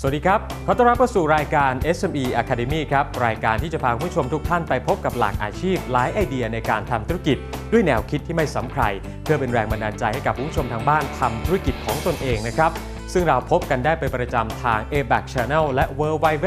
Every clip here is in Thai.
สวัสดีครับ ขอต้อนรับเข้าสู่รายการ SME Academy ครับ รายการที่จะพาผู้ชมทุกท่านไปพบกับหลากอาชีพ หลายไอเดียในการทำธุรกิจ ด้วยแนวคิดที่ไม่ซ้ำใคร เพื่อเป็นแรงบันดาลใจให้กับผู้ชมทางบ้านทำธุรกิจของตนเองนะครับ ซึ่งเราพบกันได้เป็นประจำทาง a b a c Channel และ w w w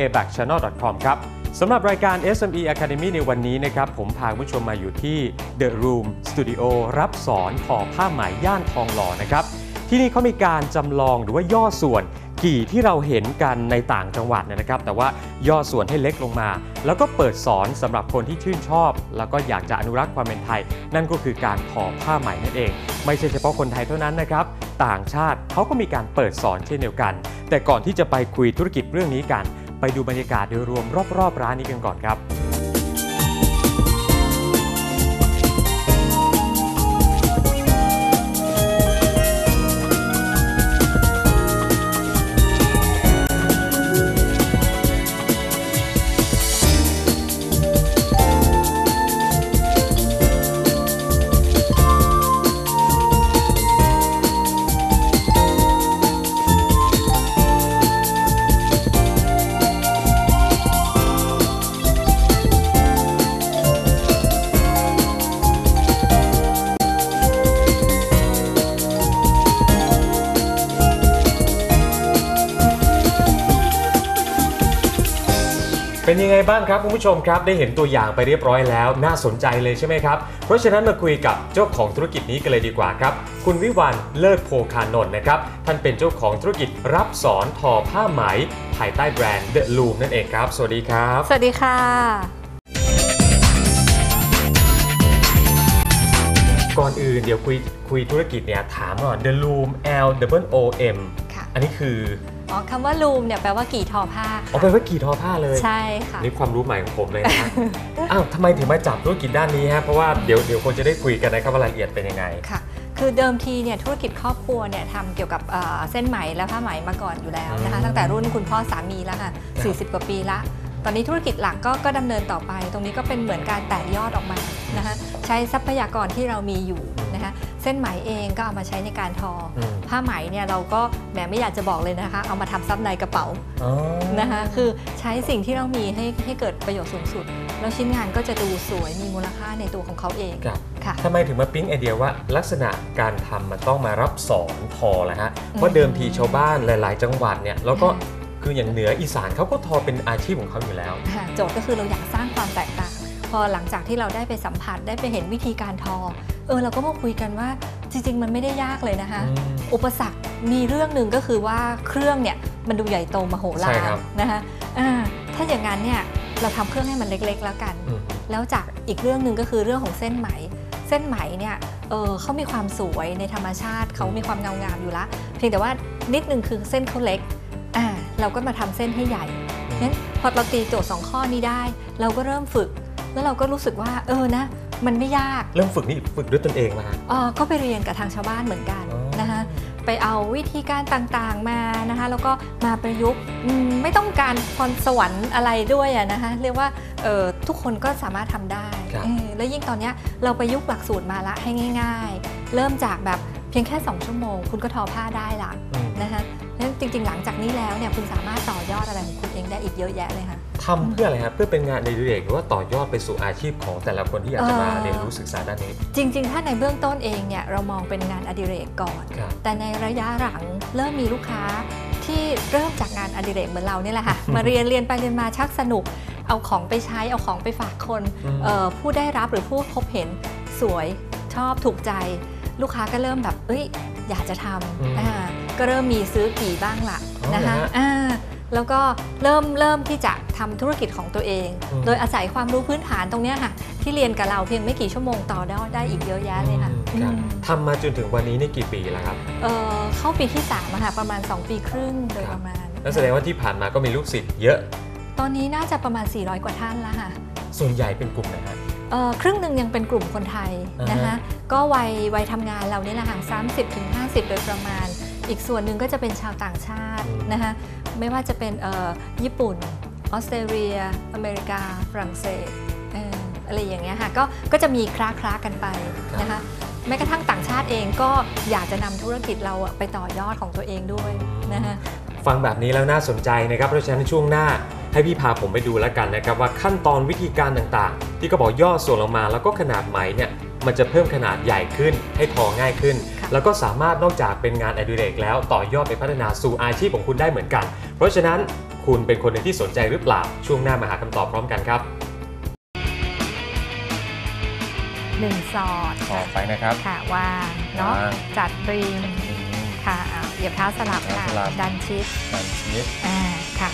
a b a c c h a n n e l c o m ครับสำหรับรายการ SME Academy ในวันนี้นะครับ ผมพาผู้ชมมาอยู่ที่ The Room Studio รับสอนทอผ้าไหมย่านทองหล่อนะครับที่นี่เขามีการจำลองหรือว่าย่อส่วน กี่ที่เราเห็นกันในต่างจังหวัดเนยนะครับ แต่ว่าย่อส่วนให้เล็กลงมา แล้วก็เปิดสอนสำหรับคนที่ชื่นชอบ แล้วก็อยากจะอนุรักษ์ความเป็นไทย นั่นก็คือการทอผ้าไหมนั่นเอง ไม่ใช่เฉพาะคนไทยเท่านั้นนะครับ ต่างชาติเขาก็มีการเปิดสอนเช่นเดียวกัน แต่ก่อนที่จะไปคุยธุรกิจเรื่องนี้กัน ไปดูบรรยากาศโดยรวมรอบๆร้านนี้กันก่อนครับ เป็นยังไงบ้างครับคุณผู้ชมครับได้เห็นตัวอย่างไปเรียบร้อยแล้ว น่าสนใจเลยใช่ไหมครับ เพราะฉะนั้นมาคุยกับเจ้าของธุรกิจนี้กันเลยดีกว่าครับ คุณวิวันเลิศโพคานนท์นะครับ ท่านเป็นเจ้าของธุรกิจรับสอนทอผ้าไหม ภายใต้แบรนด์ The Loom นั่นเองครับ สวัสดีครับ สวัสดีค่ะ ก่อนอื่นเดี๋ยวคุยคุยธุรกิจเนี่ยถามก่อน The Loom L W O M ค่ะอันนี้คือ อ๋อคำว่าลูมเนี่ยแปลว่ากี่ทอผ้าเอาไปนว่ากี่ทอผ้าเลยใช่ค่ะ นี่ความรู้ใหม่ของผมเลยนะ อ้าวทำไมถึงมาจับธุรกิจด้านนี้ฮะ เพราะว่าเดี๋ยวเดี๋ยวคนจะได้คุยกันนะครับว่ารายละเอียดเป็นยังไง ค่ะ คือเดิมทีเนี่ยธุรกิจครอบครัวเนี่ยทำเกี่ยวกับเอ่อเส้นไหมและผ้าไหมมาก่อนอยู่แล้วนะคะอืมตั้งแต่รุ่นคุณพ่อสามีแล้วค่ะครับ40 กว่าปีละ ตอนนี้ธุรกิจหลักก็ก็ดำเนินต่อไป ตรงนี้ก็เป็นเหมือนการแตกยอดออกมานะคะ ใช้ทรัพยากรที่เรามีอยู่นะคะเส้นไหมเองก็เอามาใช้ในการทออมผ้าไหมเนี่ยเราก็แหมไม่อยากจะบอกเลยนะคะ เอามาทำซับในกระเป๋าอ๋อนะคะคือใช้สิ่งที่เรามีให้ให้เกิดประโยชน์สูงสุด แล้วชิ้นงานก็จะดูสวยมีมูลค่าในตัวของเขาเองครับค่ะทำไมถึงมาปิ๊งไอเดียว่า ลักษณะการทำมันต้องมารับสอนทอแหละฮะเพราะเดิมทีชาวบ้านหลาย ๆ จังหวัดเนี่ยแล้วก็คืออย่างเหนืออีสานเขาก็ทอเป็นอาชีพของเขาอยู่แล้วค่ะโจทย์ก็คือเราอยากสร้างความแตกต่างพอหลังจากที่เราได้ไปสัมผัสได้ไปเห็นวิธีการทอ เออเราก็มาคุยกันว่าจริง ๆ มันไม่ได้ยากเลยนะคะอืมอุปสรรคมีเรื่องหนึ่งก็คือว่าเครื่องเนี่ยมันดูใหญ่โตมโหฬาใช่รครับนะคะอ่าถ้าอย่างนั้นเนี่ยเราทำเครื่องให้มันเล็กๆ แล้วกันอืมแล้วจากอีกเรื่องหนึ่งก็คือเรื่องของเส้นไหม เส้นไหมเนี่ยเออเขามีความสวยในธรรมชาติเขามีความเงางามอยู่ละ เพียงแต่ว่านิดนึงคือเส้นเขาเล็กอ่าเราก็มาทำเส้นให้ใหญ่งั้นพอเราตีโจทย์สองข้อนี้ได้ เราก็เริ่มฝึก แล้วเราก็รู้สึกว่าเออนะ มันไม่ยากเริ่มฝึกนี่ฝึกด้วยตนเองมาฮะเออก็ไปเรียนกับทางชาวบ้านเหมือนกันอ๋อนะคะไปเอาวิธีการต่างๆมานะคะแล้วก็มาประยุกต์อืมไม่ต้องการพรสวรรค์อะไรด้วยอะนะคะเรียกว่าเอ่อทุกคนก็สามารถทำได้ครับเออแล้วยิ่งตอนเนี้ยเราประยุกต์หลักสูตรมาละให้ง่าย ๆ เริ่มจากแบบเพียงแค่ 2 ชั่วโมง คุณก็ทอผ้าได้ละอืมนะคะนั้น จริง ๆ หลังจากนี้แล้วเนี่ยคุณสามารถต่อยอดอะไรของคุณเองได้อีกเยอะแยะเลยค่ะทำเพื่ออะไรครับเพื่อเป็นงานในดิเรกหรือว่าต่อยอดไปสู่อาชีพของแต่ละคนที่อยากจะมาเอ่อเรียนรู้ศึกษาด้านนี้ จริง ๆ ถ้าในเบื้องต้นเองเนี่ยเรามองเป็นงานอดิเรกก่อนครับแต่ในระยะหลังเริ่มมีลูกค้าที่เริ่มจากงานอดิเรกเหมือนเราเนี่ยแหละค่ะมาเรียนเรียนไปเรียนมาชักสนุก เอาของไปใช้เอาของไปฝากคนอืมเอ่อผู้ได้รับหรือผู้พบเห็นสวยชอบถูกใจ ลูกค้าก็เริ่มแบบเอ้ยอยากจะทอืมำอ่า ก็เริ่มมีซื้อกี่บ้างละอ๋อนะคะเหรอฮะอ่าแล้วก็เริ่มเริ่มที่จะทำธุรกิจของตัวเองอืมโดยอาศัยความรู้พื้นฐานตรงเนี้ยค่ะ ที่เรียนกับเราเพียงไม่กี่ชั่วโมงต่อได้ได้อีกเยอะแยะเลยค่ะอืมครับอืมทำมาจนถึงวันนี้นี่กี่ปีแล้วครับ เอ่อเข้าปีที่3อะค่ะประมาณ 2 ปีครึ่งโดยครับประมาณนั่นแสดงว่าที่ผ่านมาก็มีลูกศิษย์เยอะ ตอนนี้น่าจะประมาณ 400 กว่าท่านแล้วค่ะ ส่วนใหญ่เป็นกลุ่มไหนฮะเอ่อครึ่งหนึ่งยังเป็นกลุ่มคนไทยอ่าฮะนะคะก็วัยวัยทำงานเรานี่แหละค่ะ30ถึง50โดยประมาณ อีกส่วนหนึ่งก็จะเป็นชาวต่างชาตินะคะไม่ว่าจะเป็นเอ่อญี่ปุ่น ออสเตรเลีย อเมริกา ฝรั่งเศสอะไรอย่างเงี้ยค่ะก็ก็จะมีคล้าคล้าๆกันไปนะคะแม้กระทั่งต่างชาติเองก็อยากจะนำธุรกิจเราไปต่อยอดของตัวเองด้วยนะคะฟังแบบนี้แล้วน่าสนใจนะครับเพราะฉะนั้นช่วงหน้าให้พี่พาผมไปดูแล้วกันนะครับว่าขั้นตอนวิธีการต่างๆ ที่ก็บอกย่อส่วนลงมาแล้วก็ขนาดไหมเนี่ยมันจะเพิ่มขนาดใหญ่ขึ้นให้ทอง่ายขึ้น แล้วก็สามารถนอกจากเป็นงานอดิเรกแล้วต่อยอดไปพัฒนาสู่อาชีพของคุณได้เหมือนกัน เพราะฉะนั้นคุณเป็นคนหนึ่งที่สนใจหรือเปล่า ช่วงหน้ามาหาคำตอบพร้อมกันครับหนึ่งสอดต่อไปนะครับ ค่ะวางเนาะวาง จัดรีมค่ะอ่าเหยียบเท้าสลับค่ะ เท้าสลับ ดันชิดการชีสอ่าค่ะ